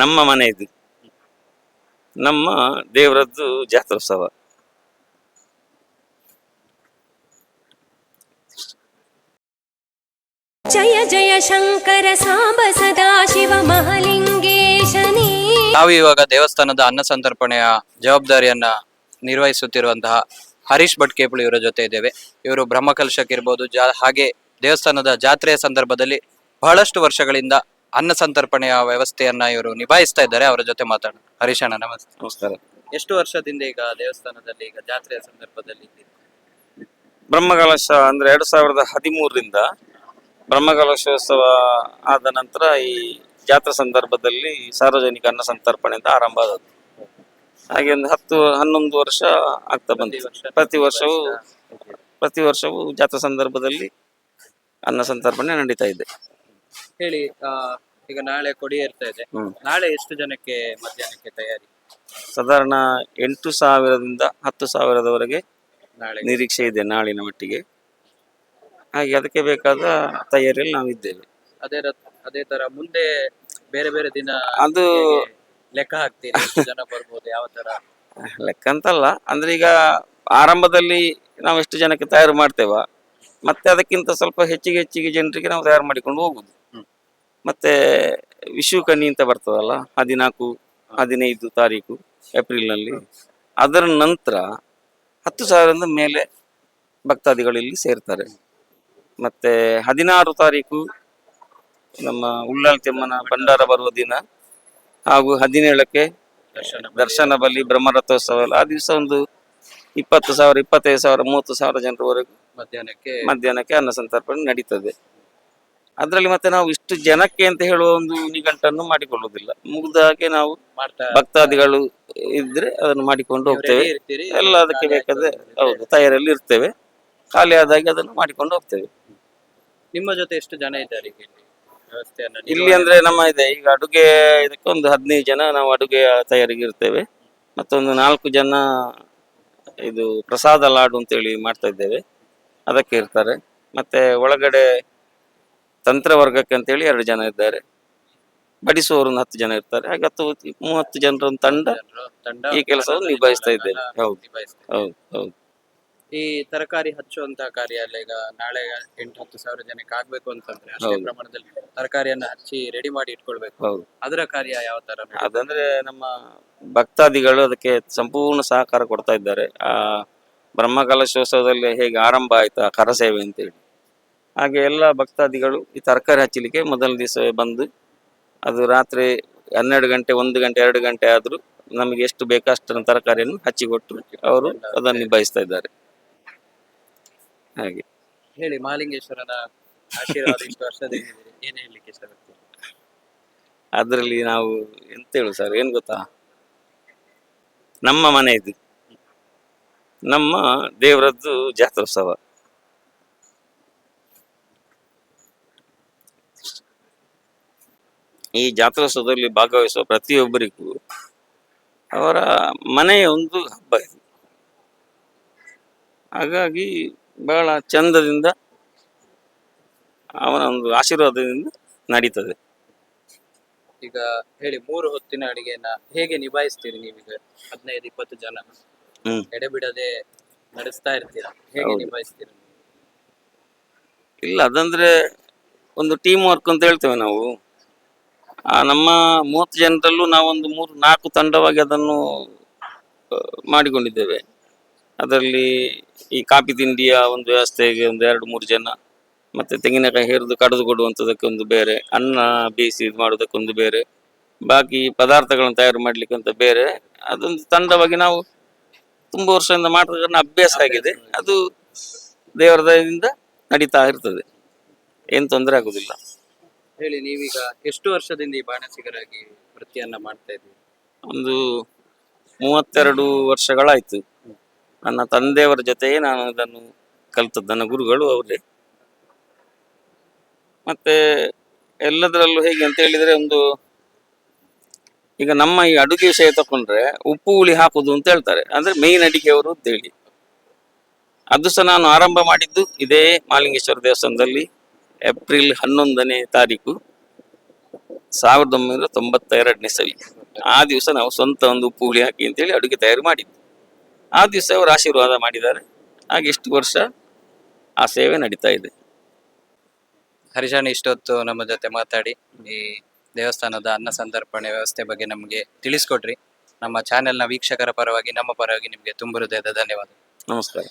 ನಮ್ಮ ಮನೆ ಇದು ನಮ್ಮ ದೇವರದ್ದು ಜಾತ್ರೋತ್ಸವ. ಜಯ ಜಯ ಶಂಕರ ಸಾಂಬ ಸದಾ ಶಿವ ಮಹಾಲಿಂಗೇಶನೇ. ನಾವು ಇವಾಗ ದೇವಸ್ಥಾನದ ಅನ್ನ ಸಂತರ್ಪಣೆಯ ಜವಾಬ್ದಾರಿಯನ್ನ ನಿರ್ವಹಿಸುತ್ತಿರುವಂತಹ ಹರೀಶ್ ಭಟ್ ಕೇಪಳಿ ಇವರ ಜೊತೆ ಇದ್ದೇವೆ. ಇವರು ಬ್ರಹ್ಮಕಲಶಕ್ಕಿರ್ಬೋದು ಜಾ ಹಾಗೆ ದೇವಸ್ಥಾನದ ಜಾತ್ರೆಯ ಸಂದರ್ಭದಲ್ಲಿ ಬಹಳಷ್ಟು ವರ್ಷಗಳಿಂದ ಅನ್ನ ಸಂತರ್ಪಣೆಯ ವ್ಯವಸ್ಥೆಯನ್ನ ಇವರು ನಿಭಾಯಿಸ್ತಾ ಇದ್ದಾರೆ ಅವರ ಜೊತೆ ಮಾತಾಡ ಹರೀಶ್ ಅಣ್ಣ ನಮಸ್ತೆ. ನಮಸ್ಕಾರ. ಎಷ್ಟು ವರ್ಷದಿಂದ ಈಗ ದೇವಸ್ಥಾನದಲ್ಲಿ ಈಗ ಜಾತ್ರೆಯ ಸಂದರ್ಭದಲ್ಲಿ ಇದ್ದೀರಿ? ಬ್ರಹ್ಮಕಲಶ ಅಂದ್ರೆ ಎರಡು ಸಾವಿರದ ಹದಿಮೂರರಿಂದ ಬ್ರಹ್ಮಕಲಶೋತ್ಸವ ಆದ ನಂತರ ಈ ಜಾತ್ರೆ ಸಂದರ್ಭದಲ್ಲಿ ಸಾರ್ವಜನಿಕ ಅನ್ನ ಸಂತರ್ಪಣೆ ಅಂತ ಆರಂಭ ಆದದ್ದು. ಹಾಗೆ ಒಂದು ಹತ್ತು ಹನ್ನೊಂದು ವರ್ಷ ಆಗ್ತಾ ಬಂತು. ಪ್ರತಿ ವರ್ಷವೂ ಪ್ರತಿ ವರ್ಷವೂ ಜಾತ್ರಾ ಸಂದರ್ಭದಲ್ಲಿ ಅನ್ನ ಸಂತರ್ಪಣೆ ನಡೀತಾ ಇದೆ. ಹೇಳಿ ಆ, ಈಗ ನಾಳೆ ಕೊಡಿ ಇರ್ತಾ ಇದೆ. ನಾಳೆ ಎಷ್ಟು ಜನಕ್ಕೆ ಮಧ್ಯಾಹ್ನಕ್ಕೆ ತಯಾರಿ? ಸಾಧಾರಣ ಎಂಟು ಸಾವಿರದಿಂದ ಹತ್ತು ಸಾವಿರದವರೆಗೆ ನಾಳೆ. ನಿರೀಕ್ಷೆ ಇದೆ ನಾಳಿನ ಮಟ್ಟಿಗೆ. ಹಾಗೆ ಅದಕ್ಕೆ ಬೇಕಾದ ತಯಾರಿಯಲ್ಲಿ ನಾವಿದ್ದೇವೆ. ಅದೇ ರ- ಅದೇ ತರ ಮುಂದೆ ಬೇರೆ ಬೇರೆ ದಿನ ಅದು ಲೆಕ್ಕ ಹಾಕ್ತೀರಿ? ಎಷ್ಟು ಜನ ಬರ್ಬೋದು ಯಾವ ತರ? ಲೆಕ್ಕ ಅಂತಲ್ಲ ಅಂದ್ರೆ ಈಗ ಆರಂಭದಲ್ಲಿ ನಾವು ಎಷ್ಟು ಜನಕ್ಕೆ ತಯಾರು ಮಾಡ್ತೇವ? ಮತ್ತೆ ಅದಕ್ಕಿಂತ ಸ್ವಲ್ಪ ಹೆಚ್ಚಿಗೆ ಹೆಚ್ಚಿಗೆ ಜನರಿಗೆ ನಾವು ತಯಾರು ಮಾಡಿಕೊಂಡು ಹೋಗುದು. ಮತ್ತೆ ವಿಶ್ವಕನಿ ಅಂತ ಬರ್ತದಲ್ಲ ಹದಿನಾಲ್ಕು ಹದಿನೈದು ತಾರೀಕು ಏಪ್ರಿಲ್ನಲ್ಲಿ ಅದರ ನಂತರ ಹತ್ತು ಸಾವಿರದ ಮೇಲೆ ಭಕ್ತಾದಿಗಳು ಇಲ್ಲಿ ಸೇರ್ತಾರೆ. ಮತ್ತೆ ಹದಿನಾರು ತಾರೀಕು ನಮ್ಮ ಉಳ್ಳಾಲ್ ತಿಮ್ಮನ ಭಂಡಾರ ಬರುವ ದಿನ ಹಾಗೂ ಹದಿನೇಳಕ್ಕೆ ದರ್ಶನ ಬಲಿ ಬ್ರಹ್ಮರಥೋತ್ಸವ ಆ ದಿವಸ ಒಂದು ಇಪ್ಪತ್ತು ಸಾವಿರ ಇಪ್ಪತ್ತೈದು ಸಾವಿರ ಮೂವತ್ತು ಸಾವಿರ ಜನರವರೆಗೂ ಮಧ್ಯಾಹ್ನಕ್ಕೆ ಮಧ್ಯಾಹ್ನಕ್ಕೆ ಅನ್ನ ಸಂತರ್ಪಣೆ ನಡೀತದೆ. ಅದರಲ್ಲಿ ಮತ್ತೆ ನಾವು ಇಷ್ಟು ಜನಕ್ಕೆ ಅಂತ ಹೇಳುವ ಒಂದು ನಿಘಂಟನ್ನು ಮಾಡಿಕೊಳ್ಳುವುದಿಲ್ಲ. ಮುಗಿದ ಹಾಗೆ ನಾವು ಭಕ್ತಾದಿಗಳು ಇದ್ರೆ ಅದನ್ನು ಮಾಡಿಕೊಂಡು ಹೋಗ್ತೇವೆ. ಎಲ್ಲ ಅದಕ್ಕೆ ಬೇಕಾದ್ರೆ ಬೇಕಾದ ಹೌದು ತಯಾರಲ್ಲಿ ಇರ್ತೇವೆ. ಖಾಲಿ ಆದಾಗೆ ಅದನ್ನು ಮಾಡಿಕೊಂಡು ಹೋಗ್ತೇವೆ. ನಿಮ್ಮ ಜೊತೆ ಎಷ್ಟು ಜನ ಇದ್ದಾರೆ ಇಲ್ಲಿ? ಇಲ್ಲಿ ಅಂದ್ರೆ ನಮ್ಮ ಇದೆ ಈಗ ಅಡುಗೆ ಇದಕ್ಕೆ ಒಂದು ಹದಿನೈದು ಜನ ನಾವು ಅಡುಗೆ ತಯಾರಿಗೆ ಇರ್ತೇವೆ. ಮತ್ತೊಂದು ನಾಲ್ಕು ಜನ ಇದು ಪ್ರಸಾದ ಲಾಡು ಅಂತೇಳಿ ಮಾಡ್ತಾ ಇದ್ದೇವೆ. ಅದಕ್ಕೆ ಇರ್ತಾರೆ. ಮತ್ತೆ ಒಳಗಡೆ ತಂತ್ರವರ್ಗಕ್ಕೆ ಅಂತೇಳಿ ಎರಡು ಜನ ಇದ್ದಾರೆ. ಬಡಿಸುವವರು ಒಂದು ಹತ್ತು ಜನ ಇರ್ತಾರೆ. ಹಾಗೆ ಹತ್ತು ಮೂವತ್ತು ಜನರ ಒಂದು ತಂಡ ಈ ಕೆಲಸವನ್ನು ನಿಭಾಯಿಸ್ತಾ ಇದ್ದೇವೆ ಹೌದು ಹೌದು ಹೌದು. ಈ ತರಕಾರಿ ಹಚ್ಚುವಂತ ಕಾರ್ಯ ಎಲ್ಲ ಈಗ ನಾಳೆ ಎಂಟು ಹತ್ತು ಸಾವಿರ ಜನಕ್ಕೆ ಆಗ್ಬೇಕು ಅಂತಂದ್ರೆ ಅಷ್ಟೇ. ಪ್ರಮಾಣದಲ್ಲಿ ತರಕಾರಿಯನ್ನ ಹಚ್ಚಿ ರೆಡಿ ಮಾಡಿ ಇಟ್ಕೊಳ್ಬೇಕು. ಹೌದು. ಅದರ ಕಾರ್ಯ ಯಾವ ತರ ಅದಂದ್ರೆ ನಮ್ಮ ಭಕ್ತಾದಿಗಳು ಅದಕ್ಕೆ ಸಂಪೂರ್ಣ ಸಹಕಾರ ಕೊಡ್ತಾ ಇದ್ದಾರೆ. ಆ ಬ್ರಹ್ಮಕಲಶೋತ್ಸವದಲ್ಲಿ ಹೇಗೆ ಆರಂಭ ಆಯ್ತು ಆ ಕರಸೇವೆ ಅಂತೇಳಿ. ಹಾಗೆ ಎಲ್ಲ ಭಕ್ತಾದಿಗಳು ಈ ತರಕಾರಿ ಹಚ್ಚಲಿಕ್ಕೆ ಮೊದಲ ದಿವಸ ಬಂದು ಅದು ರಾತ್ರಿ ಹನ್ನೆರಡು ಗಂಟೆ ಒಂದು ಗಂಟೆ ಎರಡು ಗಂಟೆ ಆದರೂ ನಮಗೆ ಎಷ್ಟು ಬೇಕಷ್ಟು ತರಕಾರಿಯನ್ನು ಹಚ್ಚಿಕೊಟ್ಟು ಅವರು ಅದನ್ನು ನಿಭಾಯಿಸ್ತಾ ಇದ್ದಾರೆ. ಹಾಗೆ. ಹೇಳಿ ಮಹಾಲಿಂಗೇಶ್ವರನ ಆಶೀರ್ವಾದ ಇಷ್ಟು ಇದೆ. ಏನ್ ಹೇಳ್ಲಿಕ್ಕೆ ಅದರಲ್ಲಿ ನಾವು ಎಂತ ಹೇಳು ಸರ್ ಏನು ಗೊತ್ತಾ? ನಮ್ಮ ಮನೆ ಇದು. ನಮ್ಮ ದೇವರದ್ದು ಜಾತ್ರೋತ್ಸವ. ಈ ಜಾತ್ರೋತ್ಸವದಲ್ಲಿ ಭಾಗವಹಿಸುವ ಪ್ರತಿಯೊಬ್ಬರಿಗೂ ಅವರ ಮನೆಯ ಒಂದು ಹಬ್ಬ ಇದು. ಹಾಗಾಗಿ ಬಹಳ ಚಂದದಿಂದ ಅವನ ಒಂದು ಆಶೀರ್ವಾದದಿಂದ ನಡೀತದೆ. ಈಗ ಹೇಳಿ ಮೂರು ಹೊತ್ತಿನ ಅಡಿಗೆಯನ್ನ ಹೇಗೆ ನಿಭಾಯಿಸ್ತೀರಿ ನೀವೀಗ ಹದಿನೈದು ಇಪ್ಪತ್ತು ಜನ? ಹ್ಮ್. ಎಡೆಬಿಡದೆ ನಡೆಸ್ತಾ ಇರ್ತೀರಾ? ಹೇಗೆ ನಿಭಾಯಿಸ್ತೀರಿ ನಿಭಾಯಿಸ್ತೀರಾ? ಇಲ್ಲ ಅದಂದ್ರೆ ಒಂದು ಟೀಮ್ ವರ್ಕ್ ಅಂತ ಹೇಳ್ತೇವೆ ನಾವು. ನಮ್ಮ ಮೂವತ್ತು ಜನರಲ್ಲೂ ನಾವೊಂದು ಮೂರು ನಾಲ್ಕು ತಂಡವಾಗಿ ಅದನ್ನು ಮಾಡಿಕೊಂಡಿದ್ದೇವೆ. ಅದರಲ್ಲಿ ಈ ಕಾಫಿ ತಿಂಡಿಯ ಒಂದು ವ್ಯವಸ್ಥೆಗೆ ಒಂದು ಎರಡು ಮೂರು ಜನ ಮತ್ತೆ ತೆಂಗಿನಕಾಯಿ ಹೇರಿದು ಕಡಿದು ಕೊಡುವಂಥದ್ದಕ್ಕೆ ಒಂದು ಬೇರೆ ಅನ್ನ ಬೇಯಿಸಿ ಇದು ಮಾಡೋದಕ್ಕೊಂದು ಬೇರೆ ಬಾಕಿ ಪದಾರ್ಥಗಳನ್ನು ತಯಾರು ಮಾಡ್ಲಿಕ್ಕೆ ಅಂತ ಬೇರೆ. ಅದೊಂದು ತಂಡವಾಗಿ ನಾವು ತುಂಬ ವರ್ಷದಿಂದ ಮಾಡೋದನ್ನ ಅಭ್ಯಾಸ ಆಗಿದೆ. ಅದು ದೇವರ ದಯದಿಂದ ನಡೀತಾ ಇರ್ತದೆ. ಏನು ತೊಂದರೆ ಆಗುದಿಲ್ಲ. ಹೇಳಿ ನೀವೀಗ ಎಷ್ಟು ವರ್ಷದಿಂದ ಈ ಬಾಣಸಿಗರಾಗಿ ವೃತ್ತಿಯನ್ನ ಮಾಡ್ತಾ ಇದ್ದೀವಿ ಒಂದು ಮೂವತ್ತೆರಡು ವರ್ಷಗಳಾಯ್ತು. ನನ್ನ ತಂದೆಯವರ ಜೊತೆಯೇ ನಾನು ಅದನ್ನು ಕಲಿತದ್ದು. ನನ್ನ ಗುರುಗಳು ಅವರೇ. ಮತ್ತೆ ಎಲ್ಲದರಲ್ಲೂ ಹೇಗೆ ಅಂತ ಹೇಳಿದ್ರೆ ಒಂದು ಈಗ ನಮ್ಮ ಈ ಅಡುಗೆ ವಿಷಯ ತಕೊಂಡ್ರೆ ಉಪ್ಪು, ಹುಳಿ ಹಾಕುದು ಅಂತ ಹೇಳ್ತಾರೆ. ಅಂದ್ರೆ ಮೇನ್ ಅಡಿಗೆಯವರು ಅಂತ ಹೇಳಿ. ಅದು ಸಹ ನಾನು ಆರಂಭ ಮಾಡಿದ್ದು ಇದೇ ಮಾಲಿಂಗೇಶ್ವರ ದೇವಸ್ಥಾನದಲ್ಲಿ. ಏಪ್ರಿಲ್ ಹನ್ನೊಂದನೇ ತಾರೀಕು ಸಾವಿರದ ಒಂಬೈನೂರ ತೊಂಬತ್ತೆರಡನೇ ಸವಿ. ಆ ದಿವಸ ನಾವು ಸ್ವಂತ ಒಂದು ಉಪ್ಪು ಹುಳಿ ಹಾಕಿ ಅಂತೇಳಿ ಅಡುಗೆ ತಯಾರು ಮಾಡಿದ್ವಿ. ಆ ದಿವಸ ಅವರು ಆಶೀರ್ವಾದ ಮಾಡಿದ್ದಾರೆ. ಹಾಗೆ ಇಷ್ಟು ವರ್ಷ ಆ ಸೇವೆ ನಡೀತಾ ಇದೆ. ಹರಿಶಾಣಿ ಇಷ್ಟೊತ್ತು ನಮ್ಮ ಜೊತೆ ಮಾತಾಡಿ ಈ ದೇವಸ್ಥಾನದ ಅನ್ನ ಸಂದರ್ಪಣೆ ವ್ಯವಸ್ಥೆ ಬಗ್ಗೆ ನಮಗೆ ತಿಳಿಸ್ಕೊಟ್ರಿ. ನಮ್ಮ ಚಾನೆಲ್ನ ವೀಕ್ಷಕರ ಪರವಾಗಿ ನಮ್ಮ ಪರವಾಗಿ ನಿಮಗೆ ತುಂಬ ಹೃದಯದ ಧನ್ಯವಾದ. ನಮಸ್ಕಾರ.